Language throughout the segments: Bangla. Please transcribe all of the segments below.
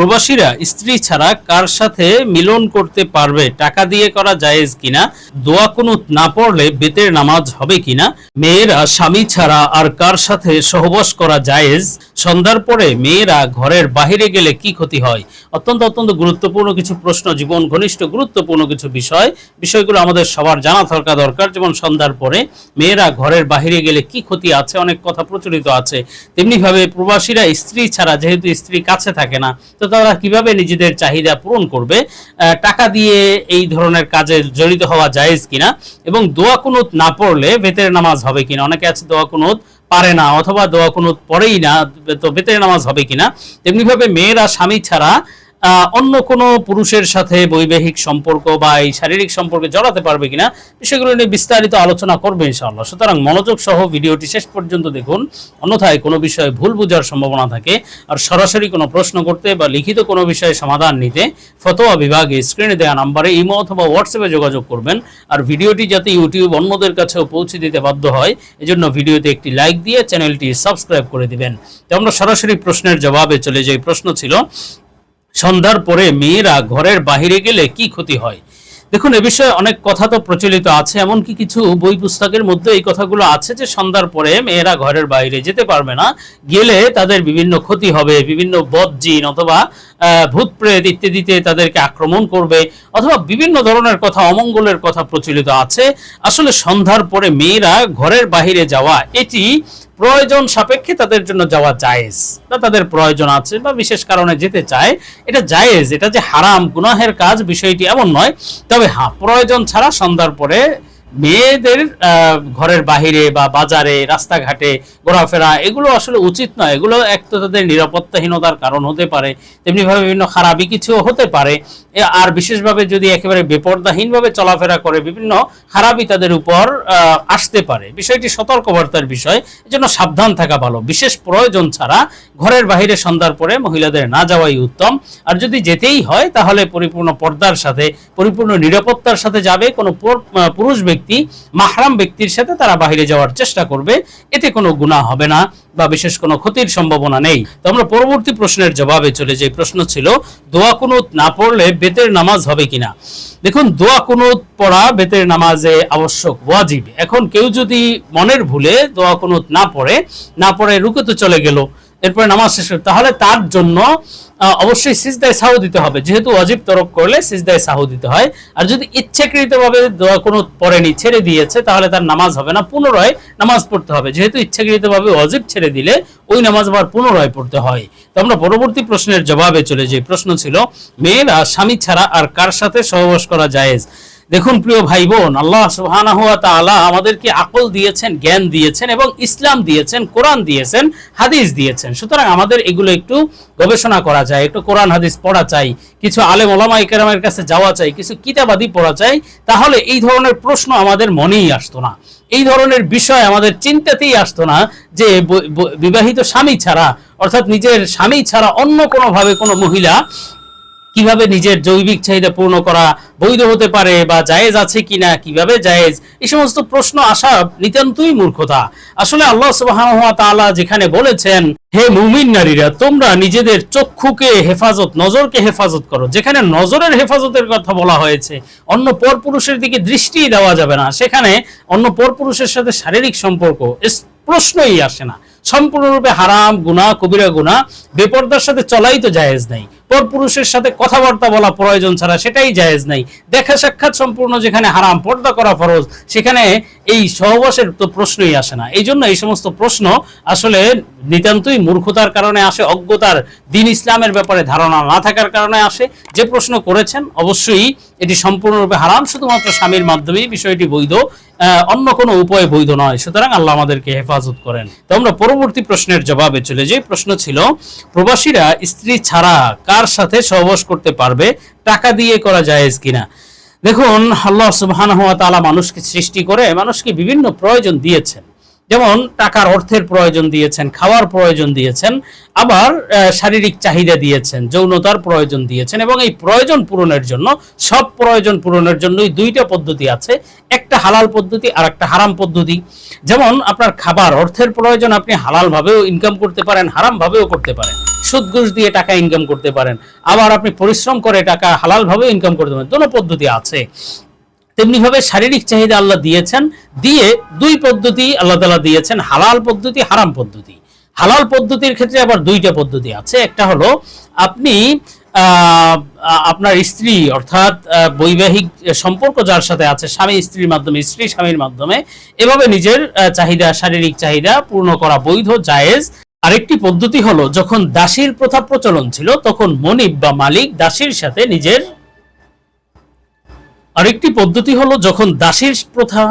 প্রবাসীরা স্ত্রী ছাড়া কার সাথে মিলন করতে পারবে? টাকা দিয়ে করা জায়েজ কিনা? দোয়া কুনুত না পড়লে বেতের নামাজ হবে কিনা? মেয়েরা স্বামী ছাড়া আর কার সাথে সহবাস করা জায়েজ? সন্ধ্যার পরে মেয়েরা ঘরের বাহিরে গেলে কি ক্ষতি হয়? অত্যন্ত অত্যন্ত গুরুত্বপূর্ণ কিছু প্রশ্ন, জীবন ঘনিষ্ঠ গুরুত্বপূর্ণ কিছু বিষয়। বিষয়গুলো আমাদের সবার জানা থাকা দরকার। যেমন সন্ধ্যার পরে মেয়েরা ঘরের বাহিরে গেলে কি ক্ষতি আছে? অনেক কথা প্রচলিত আছে। তেমনিভাবে প্রবাসীরা স্ত্রী ছাড়া, যেহেতু স্ত্রী কাছে থাকে না, তো তারা কীভাবে নিজেদের চাহিদা পূরণ করবে টাকা দিয়ে এই ধরনের কাজে জড়িত হওয়া জায়েজ কিনা এবং দোয়া কুনুত না পড়লে বেতের নামাজ হবে কিনা? অনেকে আছে দোয়া কুনুত পারে না অথবা দোয়া কুনুত পড়েই না, তো বেতের নামাজ হবে কিনা? তেমনিভাবে মেয়েরা স্বামী ছাড়া অন্য কোনো পুরুষের সাথে বৈবাহিক সম্পর্ক বা এই শারীরিক সম্পর্কে জড়াতে পারবে কিনা, বিষয়গুলো নিয়ে বিস্তারিত আলোচনা করবে ইনশাআল্লাহ। সুতরাং মনোযোগ সহ ভিডিওটি শেষ পর্যন্ত দেখুন, অন্যথায় কোনো বিষয়ে ভুল বোঝার সম্ভাবনা থাকে আর সরাসরি কোনো প্রশ্ন করতে বা লিখিত কোনো বিষয়ে সমাধান নিতে ফতোয়া বিভাগে স্ক্রিনে দেওয়া নাম্বারে ইমো অথবা হোয়াটসঅ্যাপে যোগাযোগ করবেন। আর ভিডিওটি যাতে ইউটিউব অন্যদের কাছেও পৌঁছে দিতে বাধ্য হয়, এজন্য ভিডিওতে একটি লাইক দিয়ে চ্যানেলটি সাবস্ক্রাইব করে দিবেন। তো আমরা সরাসরি প্রশ্নের জবাবে চলে যাই। প্রশ্ন ছিল সন্ধ্যার পরে মেয়েরা ঘরের বাহিরে গেলে কি ক্ষতি হয়? দেখুন, এ বিষয়ে অনেক কথা তো প্রচলিত আছে, এমনকি কিছু বই পুস্তকের মধ্যে এই কথাগুলো আছে যে সন্ধ্যার পরে মেয়েরা ঘরের বাইরে যেতে পারবে না, গেলে তাদের বিভিন্ন ক্ষতি হবে, বিভিন্ন বদজিন অথবা ভূত প্রেত ইত্যাদিতে তাদেরকে আক্রমণ করবে, অথবা বিভিন্ন ধরনের কথা, অমঙ্গলের কথা প্রচলিত আছে। আসলে সন্ধ্যার পরে মেয়েরা ঘরের বাহিরে যাওয়া, এটি প্রয়োজন সাপেক্ষে তাদের জন্য যাওয়া জায়েজ বা তাদের প্রয়োজন আছে বা বিশেষ কারণে যেতে চায়, এটা জায়েজ, এটা যে হারাম, গুনাহের কাজ বিষয়টি এমন নয়। তবে হ্যাঁ প্রয়োজন ছাড়া সন্ধ্যার পরে মেয়েদের ঘরের বাহিরে বা বাজারে, রাস্তাঘাটে ঘোরাফেরা, এগুলো আসলে উচিত নয়। এগুলো এক তো তাদের নিরাপত্তাহীনতার কারণ হতে পারে, তেমনিভাবে বিভিন্ন খারাপই কিছু হতে পারে। আর বিশেষভাবে যদি একেবারে বেপর্দাহীনভাবে চলাফেরা করে, বিভিন্ন খারাপই তাদের উপর আসতে পারে। বিষয়টি সতর্কবার্তার বিষয়, এজন্য সাবধান থাকা ভালো। বিশেষ প্রয়োজন ছাড়া ঘরের বাহিরে সন্ধ্যার পরে মহিলাদের না যাওয়াই উত্তম। আর যদি যেতেই হয়, তাহলে পরিপূর্ণ পর্দার সাথে, পরিপূর্ণ নিরাপত্তার সাথে যাবে। কোনো পুরুষ ব্যক্তি মাহরাম ব্যক্তির সাথে তারা বাহিরে যাওয়ার চেষ্টা করবে, এতে কোনো গুনাহ হবে না বা বিশেষ কোনো ক্ষতির সম্ভাবনা নেই। তো আমরা পরবর্তী প্রশ্নের জবাবে চলে যে প্রশ্ন ছিল, দোয়া কুনুত না পড়লে বেতের নামাজ হবে কিনা? দেখুন, দোয়া কুনুত পড়া বেতের নামাজে আবশ্যক, ওয়াজিব। এখন কেউ যদি মনের ভুলে দোয়া কুনুত না পড়ে না পড়ে রুকুতে চলে গেল এরপরে নামাজ শেষ হলো, তাহলে তার জন্য অবশ্যই সিজদায় সাহু দিতে হবে। যেহেতু অজীব তরক করলে সিজদায় সাহু দিতে হয়। আর যদি ইচ্ছাকৃতভাবে কোনো পড়েনি ছেড়ে দিয়েছে তাহলে তার নামাজ হবে না পুনরায় নামাজ পড়তে হবে। যেহেতু ইচ্ছাকৃতভাবে অজীব ছেড়ে দিলে ওই নামাজ আবার পুনরায় পড়তে হয়। তো আমরা পরবর্তী প্রশ্নের জবাবে চলে যে প্রশ্ন ছিল মেয়েরা স্বামী ছাড়া আর কার সাথে সহবাস করা জায়েজ? দেখুন প্রিয় ভাই বোন আল্লাহ সুবহানাহু ওয়া তাআলা আমাদেরকে আকল দিয়েছেন, জ্ঞান দিয়েছেন এবং ইসলাম দিয়েছেন, কোরআন দিয়েছেন, হাদিস দিয়েছেন। সুতরাং আমাদের এগুলো একটু গবেষণা করা যায়, একটু কোরআন, হাদিস পড়া চাই, কিছু আলেম ওলামা ইকরামের কাছে যাওয়া চাই, কিছু কিতাবাদি পড়া চাই, তাহলে এই ধরনের প্রশ্ন আমাদের মনেই আসতো না। এই ধরনের বিষয় আমাদের চিন্তাতেই আসতো না যে বিবাহিত স্বামী ছাড়া, অর্থাৎ নিজের স্বামী ছাড়া অন্য কোনোভাবে কোনো মহিলা কীভাবে নিজের জৈবিক চাহিদা পূর্ণ করা বৈধ হতে পারে বা জায়েজ আছে কিনা, কীভাবে জায়েজ, এই সমস্ত প্রশ্ন আসা নিতান্তই মূর্খতা। আসলে আল্লাহ তাআলা যেখানে বলেছেন, হে মুমিন নারীরা, তোমরা নিজেদের চক্ষুকে হেফাজত, নজরকে হেফাজত করো। যেখানে নজরের হেফাজতের কথা বলা হয়েছে, অন্য পরপুরুষের দিকে দৃষ্টি দেওয়া যাবে না। সেখানে অন্য পরপুরুষের সাথে শারীরিক সম্পর্ক প্রশ্নই আসে না। সম্পূর্ণরূপে হারাম, গুনাহ, কবিরা গুনাহ, বেপর্দার সাথে চলাই তো জায়েজ নাই। পরপুরুষের সাথে কথাবার্তা বলা প্রয়োজন ছাড়া সেটাই জায়েজ নাই। দেখা সাক্ষাৎ সম্পূর্ণ যেখানে হারাম, পর্দা করা ফরজ, সেখানে এই সহবাসের তো প্রশ্নই আসে না। এই জন্য এই সমস্ত প্রশ্ন আসলে নিতান্তই মূর্খতার কারণে আসে, অজ্ঞতার দিন ইসলামের ব্যাপারে ধারণা না থাকার কারণে আসে। যে প্রশ্ন করেছেন, অবশ্যই এটি সম্পূর্ণরূপে হারাম, শুধুমাত্র স্বামীর মাধ্যমেই বিষয়টি বৈধ অন্য কোনো উপায়ে বৈধ নয়। সুতরাং আল্লাহ আমাদেরকে হেফাজত করেন। তো আমরা পরবর্তী প্রশ্নের জবাবে চলে যাই। প্রশ্ন ছিল, প্রবাসীরা স্ত্রী ছাড়া কার সাথে সহবাস করতে পারবে, টাকা দিয়ে করা জায়েজ কিনা? দেখুন, আল্লাহ সুবহানাহু ওয়া তাআলা মানুষকে সৃষ্টি করে মানুষকে বিভিন্ন প্রয়োজন দিয়েছেন। যেমন, টাকার অর্থের প্রয়োজন দিয়েছেন, খাওয়ার প্রয়োজন দিয়েছেন, আবার শারীরিক চাহিদা দিয়েছেন, যৌনতার প্রয়োজন দিয়েছেন এবং এই প্রয়োজন পূরণের জন্য, সব প্রয়োজন পূরণের জন্যই দুইটা পদ্ধতি আছে। একটা হালাল পদ্ধতি আর একটা হারাম পদ্ধতি। যেমন, আপনার খাবার অর্থের প্রয়োজন আপনি হালাল ভাবেও ইনকাম করতে পারেন, হারামভাবেও করতে পারেন। সুদ ঘুষ দিয়ে টাকা ইনকাম করতে পারেন। আবার আপনি পরিশ্রম করে টাকা হালালভাবে ইনকাম করতে পারেন। দোনো পদ্ধতি আছে। তেমনি ভাবে শারীরিক চাহিদা আল্লাহ দিয়েছেন। দিয়ে দুই পদ্ধতি আল্লাহ তালা দিয়েছেন। হালাল পদ্ধতি, হারাম পদ্ধতি। হালাল পদ্ধতির ক্ষেত্রে আবার দুইটা পদ্ধতি আছে। একটা হলো আপনি আপনার স্ত্রী, অর্থাৎ বৈবাহিক সম্পর্ক যার সাথে আছে, স্বামী স্ত্রীর মাধ্যমে, স্ত্রী স্বামীর মাধ্যমে, এভাবে নিজের চাহিদা, শারীরিক চাহিদা পূর্ণ করা বৈধ, জায়েজ। আরেকটি পদ্ধতি হলো, যখন দাসীর প্রথা প্রচলন ছিল, তখন মনিব বা মালিক দাসীর সাথে নিজের আরেকটি পদ্ধতি হলো, যখন দাসীর প্রথা,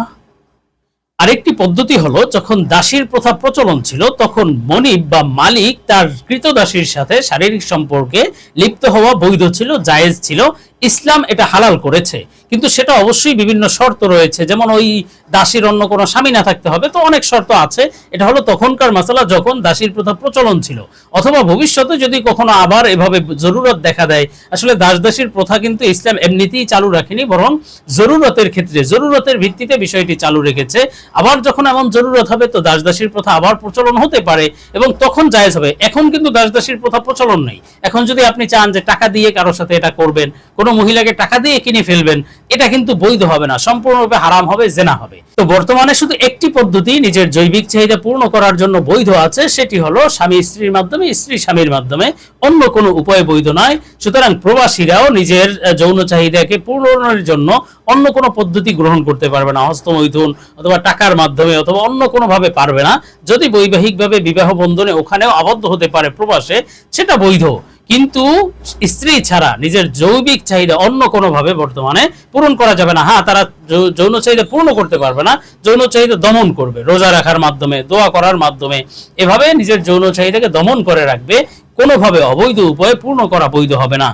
আরেকটি পদ্ধতি হলো, যখন দাসীর প্রথা প্রচলন ছিল, তখন মনিব বা মালিক তার কৃতদাসীর সাথে শারীরিক সম্পর্কে লিপ্ত হওয়া বৈধ ছিল, জায়েজ ছিল। ইসলাম এটা হালাল করেছে। কিন্তু সেটা অবশ্যই বিভিন্ন শর্ত রয়েছে। যেমন ওই দাসীর অন্য কোনো স্বামী না থাকতে হবে, তো অনেক শর্ত আছে। এটা হলো তখনকার মাসালা যখন দাসীর প্রথা প্রচলন ছিল। অথবা ভবিষ্যতে যদি কখনো আবার এভাবে জরুরত দেখা দেয়, আসলে দাস দাসীর প্রথা কিন্তু ইসলাম এমনিতেই চালু রাখেনি, বরং জরুরতের ক্ষেত্রে, জরুরতের ভিত্তিতে বিষয়টি চালু রেখেছে। আবার যখন এমন জরুরত হবে, তো দাস দাসীর প্রথা আবার প্রচলন হতে পারে এবং তখন জায়েজ হবে। এখন কিন্তু দাস দাসীর প্রথা প্রচলন নেই। এখন যদি আপনি চান যে টাকা দিয়ে কারোর সাথে এটা করবেন, কোনো মহিলাকে টাকা দিয়ে কিনে ফেলবেন, এটা কিন্তু বৈধ হবে না, সম্পূর্ণরূপে হারাম হবে, জেনা হবে। তো বর্তমানে শুধু একটি পদ্ধতি নিজের জৈবিক চাহিদা পূর্ণ করার জন্য বৈধ আছে, সেটি হলো স্বামী স্ত্রীর মাধ্যমে, স্ত্রী স্বামীর মাধ্যমে। অন্য কোনো উপায় বৈধ নয়, সুতরাং প্রবাসীরাও নিজের যৌন চাহিদাকে পূরণের জন্য অন্য কোনো পদ্ধতি গ্রহণ করতে পারবে না হস্তমৈথুন অথবা টাকার মাধ্যমে অথবা অন্য কোনো ভাবে পারবে না। যদি বৈবাহিকভাবে বিবাহ বন্ধনে ওখানেও আবদ্ধ হতে পারে প্রবাসে, সেটা বৈধ। কিন্তু স্ত্রী ছাড়া নিজের জৈবিক চাহিদা অন্য কোনোভাবে বর্তমানে পূরণ করা যাবে না। হ্যাঁ তারা যৌন চাহিদা পূর্ণ করতে পারবে না, যৌন চাহিদা দমন করবে, রোজা রাখার মাধ্যমে, দোয়া করার মাধ্যমে। এভাবে নিজের যৌন চাহিদাকে দমন করে রাখবে, কোনোভাবে অবৈধ উপায়ে পূর্ণ করা বৈধ হবে না।